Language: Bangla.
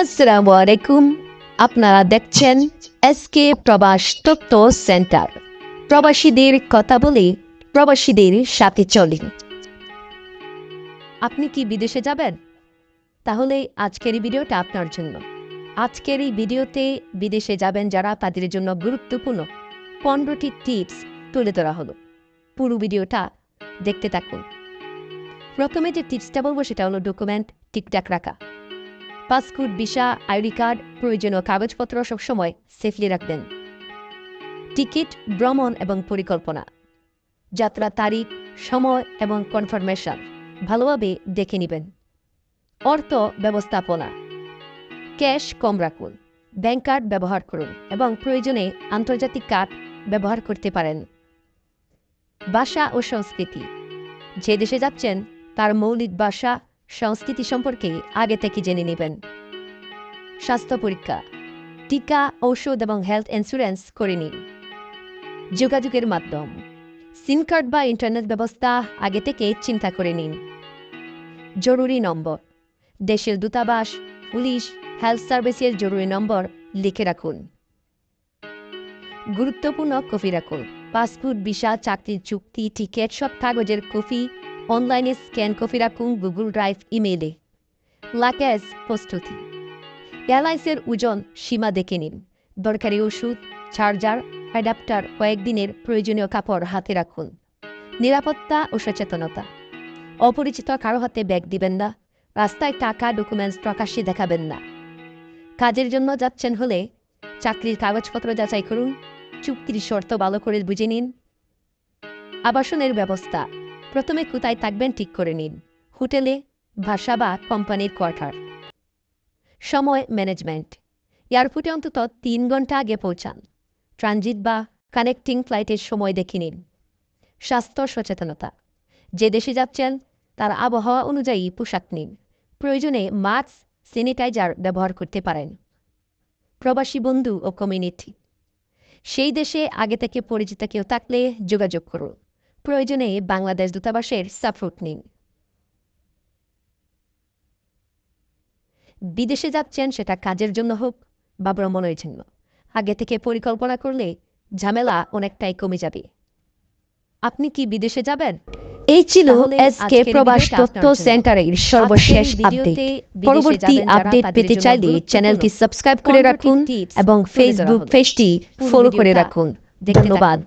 আসসালামু আলাইকুম আপনারা দেখছেন এসকে প্রবাস তত্ত্ব সেন্টার প্রবাসীদের কথা বলে প্রবাসীদের সাথে চলি। আপনি কি বিদেশে যাবেন? তাহলে আজকের এই ভিডিওটা আপনার জন্য। আজকের এই ভিডিওতে বিদেশে যাবেন যারা, তাদের জন্য গুরুত্বপূর্ণ পনেরোটি টিপস তুলে ধরা হলো। পুরো ভিডিওটা দেখতে থাকুন। প্রথমে যে টিপসটা বলব, সেটা হলো ডকুমেন্ট ঠিকঠাক রাখা। পাসপোর্ট ভিসা আইডি কার্ড, প্রয়োজনীয় কাগজপত্র সবসময় সেফলি রাখবেন। টিকিট, ভ্রমণ এবং পরিকল্পনা। যাত্রা তারিখ, সময় এবং কনফার্মেশন ভালোভাবে দেখে নেবেন। অর্থ ব্যবস্থাপনা। ক্যাশ কম রাখুন, ব্যাংক কার্ড ব্যবহার করুন এবং প্রয়োজনে আন্তর্জাতিক কার্ড ব্যবহার করতে পারেন। ভাষা ও সংস্কৃতি। যে দেশে যাচ্ছেন, তার মৌলিক ভাষা, সংস্কৃতি সম্পর্কে আগে থেকে জেনে নেবেন। স্বাস্থ্য পরীক্ষা, টিকা, ঔষধ এবং হেলথ ইন্স্যুরেন্স করে নিন। যোগাযোগের মাধ্যম, সিম কার্ড বা ইন্টারনেট ব্যবস্থা আগে থেকে চিন্তা করে নিন। জরুরি নম্বর, দেশের দূতাবাস, পুলিশ, হেলথ সার্ভিসের জরুরি নম্বর লিখে রাখুন। গুরুত্বপূর্ণ কপি রাখুন। পাসপোর্ট, ভিসা, চাকরির চুক্তি, টিকিট, সব কাগজের কপি, অনলাইনে স্ক্যান কপি রাখুন গুগল ড্রাইভ, ইমেইলে। লাকেজ প্রস্তুতি। এয়ারলাইন্সের ওজন সীমা দেখে নিন। দরকারি ওষুধ, চার্জার, অ্যাডাপ্টার কয়েকদিনের প্রয়োজনীয় কাপড় হাতে রাখুন। নিরাপত্তা ও সচেতনতা। অপরিচিত কারও হাতে ব্যাগ দিবেন না। রাস্তায় টাকা, ডকুমেন্টস প্রকাশ্যে দেখাবেন না। কাজের জন্য যাচ্ছেন হলে চাকরির কাগজপত্র যাচাই করুন। চুক্তির শর্ত ভালো করে বুঝে নিন। আবাসনের ব্যবস্থা। প্রথমে কোথায় থাকবেন ঠিক করে নিন। হোটেলে ভাষা বা কোম্পানির কোয়ার্টার। সময় ম্যানেজমেন্ট এয়ারপোর্টে অন্তত তিন ঘণ্টা আগে পৌঁছান। ট্রানজিট বা কানেক্টিং ফ্লাইটের সময় দেখে নিন। স্বাস্থ্য সচেতনতা। যে দেশে যাচ্ছেন, তার আবহাওয়া অনুযায়ী পোশাক নিন। প্রয়োজনে মাস্ক স্যানিটাইজার ব্যবহার করতে পারেন। প্রবাসী বন্ধু ও কমিউনিটি সেই দেশে আগে থেকে পরিচিত কেউ থাকলে যোগাযোগ করুন। প্রয়োজনে বাংলাদেশ দূতাবাসের সাপোর্ট নিন। বিদেশে যাচ্ছেন সেটা কাজের জন্য হোক বা ভ্রমণের জন্য। আগে থেকে পরিকল্পনা করলে ঝামেলা অনেকটাই কমে যাবে। আপনি কি বিদেশে যাবেন? এই ছিল এসকে প্রবাস তথ্য সেন্টারের সর্বশেষ আপডেট। পরবর্তী আপডেট পেতে চাইলে চ্যানেলটি সাবস্ক্রাইব করে রাখুন এবং ফেসবুক পেজটি ফলো করে রাখুন। ধন্যবাদ।